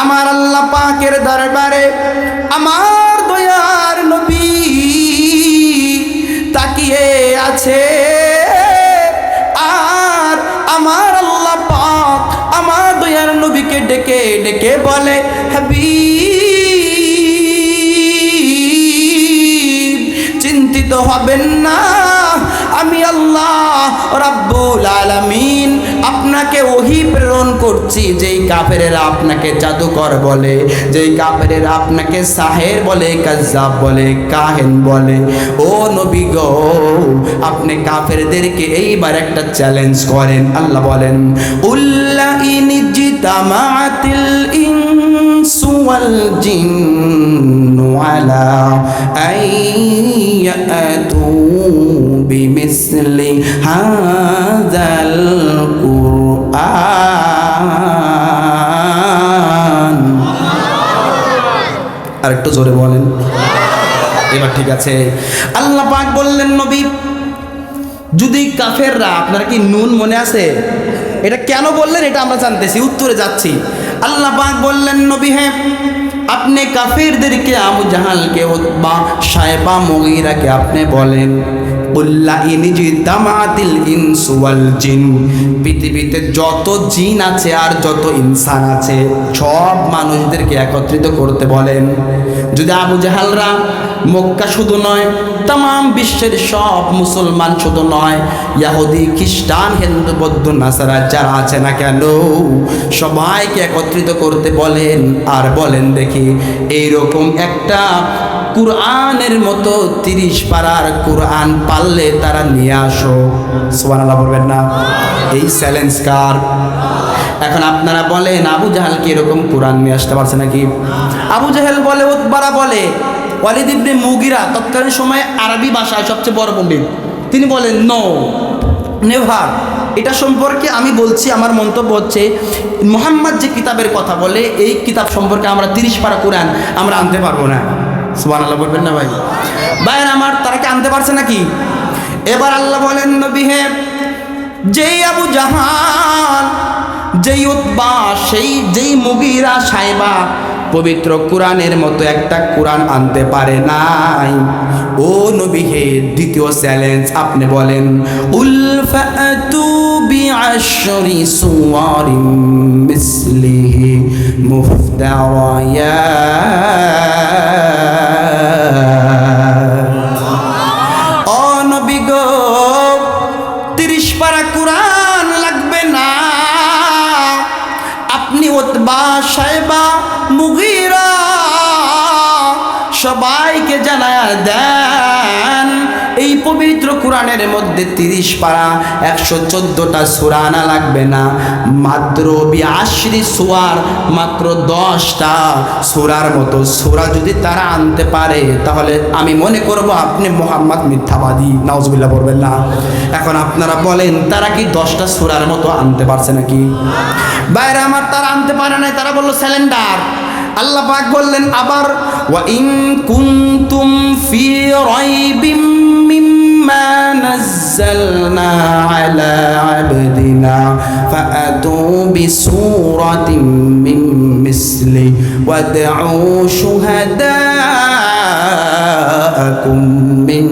আমার আল্লাহ পাকের দরবারে, আমার দয়ার নবী তাকিয়ে আছে। আর আমার আল্লাহ পাক আমার দয়ার নবীকে ডেকে ডেকে বলে, হাবিব, চিন্তিত হবেন না। আমি আল্লাহ রাব্বুল আলামিন আপনাকে ওহি প্রেরণ করছি, যেই কাফেরেরা আপনাকে জাদুকর বলে, যেই কাফেরেরা আপনাকে সাহের বলে, কাজ্জাব বলে, কাহেন বলে। ও নবী গো, আপনি কাফেরদেরকে এইবার একটা চ্যালেঞ্জ করেন। আল্লাহ বলেন উল্লা ইনজিতামাতিল ইনসু ওয়াল জিন্নু আলা আইয়াতু বিমিসলি হাযাল আর একটু জোরে বলেন। এবার ঠিক আছে। আল্লাহ পাক বললেন, নবী, যদি কাফেররা, আপনার কি নুন মনে আছে? এটা কেন বললেন এটা আমরা জানতেছি, উত্তরে যাচ্ছি। আল্লাহ পাক বললেন, নবী হ্যাঁ আপনি কাফেরদেরকে আবু জাহালকে বা সাহেবা মগিরাকে আপনি বলেন। উল্লা ইনিজি দামাতিল ইনসু জিন। পৃথিবীতে যত জিন আছে আর যত ইনসান আছে, সব মানুষদেরকে একত্রিত করতে বলেন। যদি আবু জাহালরা মক্কা শুধু নয় তাম বিশ্বের সব মুসলমান শুধু নয়, ইয়াহুদি, খ্রিস্টান, হিন্দু, বৌদ্ধ, নাসারা, যারা আছে না কেন, সবাইকে একত্রিত করতে বলেন আর বলেন দেখি, এইরকম একটা কুরআনের মতো তিরিশ পাড়ার কুরআন পারলে তারা নিয়ে আসো। সোয়ানাল্লাহ বলবেন না? এই চ্যালেঞ্জ কার? এখন আপনারা বলেন, আবু জাহাল কি এরকম কোরআন নিয়ে আসতে পারছে নাকি? আবু জাহেল বলে উৎবারা বলে, ওয়ালিদ ইবনে মুগিরা তৎকালীন সময়ে আরবি ভাষায় সবচেয়ে বড় পণ্ডিত। তিনি বলেন নো নেভার এটা সম্পর্কে আমি বলছি, আমার মন্তব্য হচ্ছে, মোহাম্মদ যে কিতাবের কথা বলে, এই কিতাব সম্পর্কে আমরা তিরিশ পারা কোরআন আমরা আনতে পারব না। সুবান আল্লাহ বলবেন না ভাই। ভাইয়ের আমার তারা কি আনতে পারছে নাকি? এবার আল্লাহ বলেন, নবী হে, যেই আবু জাহান যেই উৎবা সেই, যেই মুগিরা সাহেবা পবিত্র কোরআনের মতো একটা কোরআন আনতে পারে নাই। ও নবী হে, দ্বিতীয় চ্যালেঞ্জ আপনি বলেন উলফাতু বিআশরি সবাইকে জানায়া, দেন এই পবিত্র কোরআনের মধ্যে তিরিশ পারা, একশো চোদ্দোটা সুরানা লাগবে না। মাত্র বিআশরি সুয়ার মাত্র দশটা সুরার মতো সুরা যদি তারা আনতে পারে, তাহলে আমি মনে করব আপনি মোহাম্মদ মিথ্যাবাদী। নাউজবিল্লাহ বলবেন না। এখন আপনারা বলেন, তারা কি দশটা সুরার মতো আনতে পারছে নাকি? বাইরে আমার তারা আনতে পারে নাই, তারা বলল স্যালেন্ডার আল্লাহ পাক বললেন, আবার ওয়া ইন কুনতুম ফি রাইবিম মিম্মা নাযালনা আলা আবদিনা ফাআতু বিসূরাতিন মিন মিসলি ওয়াদউ শুহাদাআকুম মিন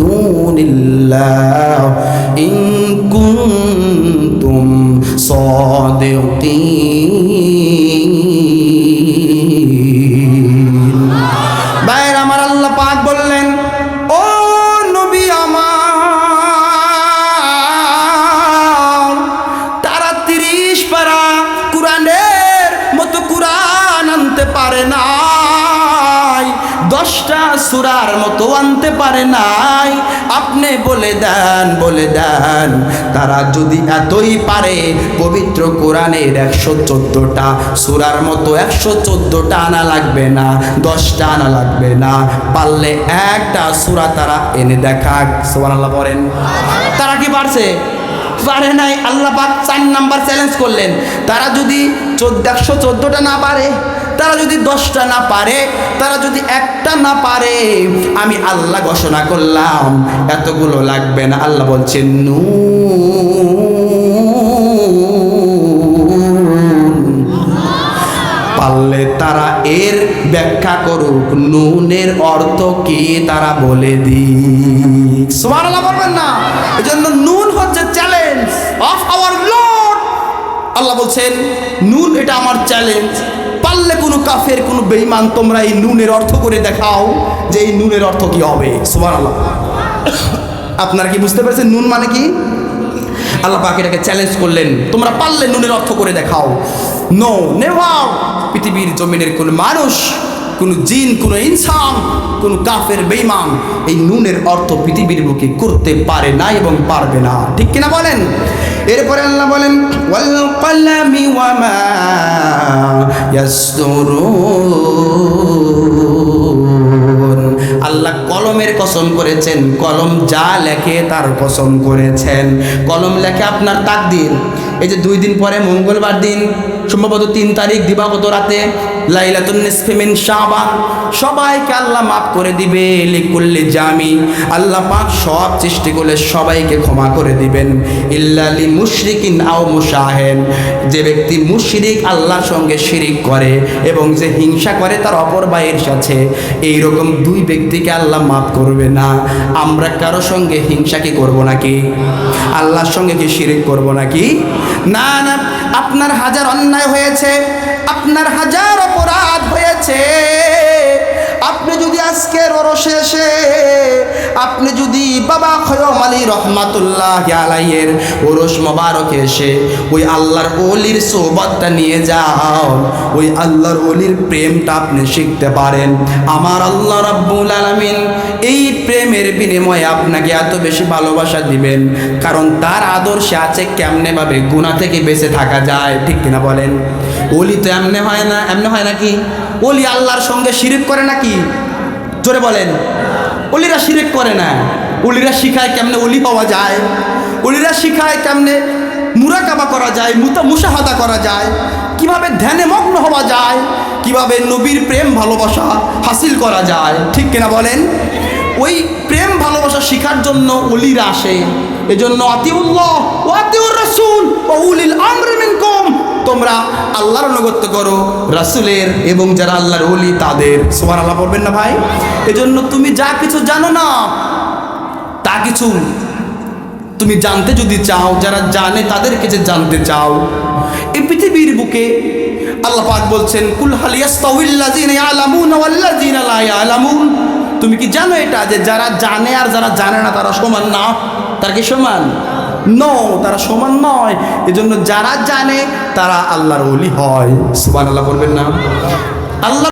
দুনিল্লাহ ইন কুনতুম সাদিকিন। দশটা সুরার মতো আনতে পারে নাই। আপনি বলে দেন বলে দেন। তারা যদি এতই পারে, পবিত্র কোরআনের একশো চোদ্দোটা সুরার মতো একশো চোদ্দোটা আনা লাগবে না, দশটা আনা লাগবে না। পারলে একটা সুরা তারা এনে দেখা সোয়ানাল্লাহ বলেন। তারা কি পারছে? পারে নাই, আল্লাহ পাক চার নাম্বার চ্যালেঞ্জ করলেন। তারা যদি চোদ্দ, একশো চোদ্দোটা না পারে, তারা যদি দশটা না পারে, তারা যদি একটা না পারে, আমি আল্লাহ ঘোষণা করলাম, এতগুলো লাগবে না। আল্লাহ বলছেন নু পারলে তারা এর ব্যাখ্যা করুক, নুনের অর্থ কি তারা বলে দিক। সুবহানাল্লাহ বলবেন না। এজন্য নুন হচ্ছে চ্যালেঞ্জ অফ আওয়ার লর্ড আল্লাহ বলছেন, নুন এটা আমার চ্যালেঞ্জ পারলে কোনো কাফের, কোনো বেইমান তোমরা এই নুনের অর্থ করে দেখাও যে এই নুনের অর্থ কি হবে। সুমান আল্লাহ আপনারা কি বুঝতে পেরেছেন নুন মানে কি? আল্লাহ পাক এটাকে চ্যালেঞ্জ করলেন। তোমরা পারলে নুনের অর্থ করে দেখাও। নো নেভার পৃথিবীর জমিনের কোনো মানুষ কোনো জিন, কোনো ইনসান, কোনো কাফের বেইমান এই নুনের অর্থ পৃথিবীর বুকে করতে পারে না এবং পারবে না। ঠিক কিনা বলেন? এরপরে আল্লাহ বলেন, ওয়াল আল্লাহ কলমের কসম করেছেন, কলম যা লেখে তার কসম করেছেন। কলম লেখে আপনার তাকদির। এই যে দুই দিন পরে মঙ্গলবার দিন সম্ভবত তিন তারিখ দিবাগত রাতে লাইলাতুন সবাইকে আল্লাহ মাফ করে দিবে, লিকুল্লি জামি। আল্লাহ পাক সব সৃষ্টি করলে সবাইকে ক্ষমা করে দিবেন। ইল্লালি মুশরিকিন আও মুশাহেন যে ব্যক্তি মুশরিক আল্লাহর সঙ্গে শিরিক করে এবং যে হিংসা করে তার অপর ভাইয়ের সাথে এই রকম দুই ব্যক্তিকে আল্লাহ মাফ করবে না। আমরা কারও সঙ্গে হিংসা কি করব নাকি? আল্লাহর সঙ্গে কি শিরিক করব নাকি? না না, আপনার হাজার অন্যায় হয়েছে আপনার হাজার অপরাধ হয়েছে। আপনি যদি বাবা খয়ম আলী রহমাতুল্লাহ আলাইয়ের ওরস মোবারকে এসে ওই আল্লাহর অলির সোবতটা নিয়ে যাও ওই আল্লাহর অলির প্রেমটা আপনি শিখতে পারেন। আমার আল্লাহ রাব্বুল আলামিন এই প্রেমের বিনিময়ে আপনাকে এত বেশি ভালোবাসা দিবেন, কারণ তার আদর্শে আছে কেমনে ভাবে গুণা থেকে বেঁচে থাকা যায়, ঠিক কিনা বলেন? অলি তো এমনে হয় না, এমনে হয় নাকি? অলি আল্লাহর সঙ্গে শিরিক করে নাকি? জোরে বলেন। অলিরা শিরিক করে না। অলিরা শিখায় কেমনে অলি পাওয়া যায়। অলিরা শিখায় কেমনে মুরাকাবা করা যায়, মুতা মুশাহাদা করা যায়। কীভাবে ধ্যানে মগ্ন হওয়া যায়, কীভাবে নবীর প্রেম ভালোবাসা হাসিল করা যায়। ঠিক কিনা বলেন? ওই প্রেম ভালোবাসা শিখার জন্য অলিরা আসে। এজন্য আতিউল্লাহ ও আতিউর রাসূল ও উলিল মিনকুম তোমরা আল্লাহর অনুগত্য করো, রাসূলের এবং যারা আল্লাহর ওলি তাদের। সুবহানাল্লাহ বলবেন না ভাই? এজন্য তুমি যা কিছু জানো না, তা কিছু তুমি জানতে যদি চাও, যারা জানে তাদেরকে যে জানতে চাও। এই পৃথিবীর বুকে আল্লাহ পাক বলছেন, কুল ইয়ালামুন? তুমি কি জানো এটা, যে যারা জানে আর যারা জানে না, তারা সমান না? তারা কি সমান? নো, তারা সমান নয়। এজন্য যারা জানে, তারা আল্লাহর ওলি হয়। সুবান আল্লাহ বলবেন না? আল্লাহ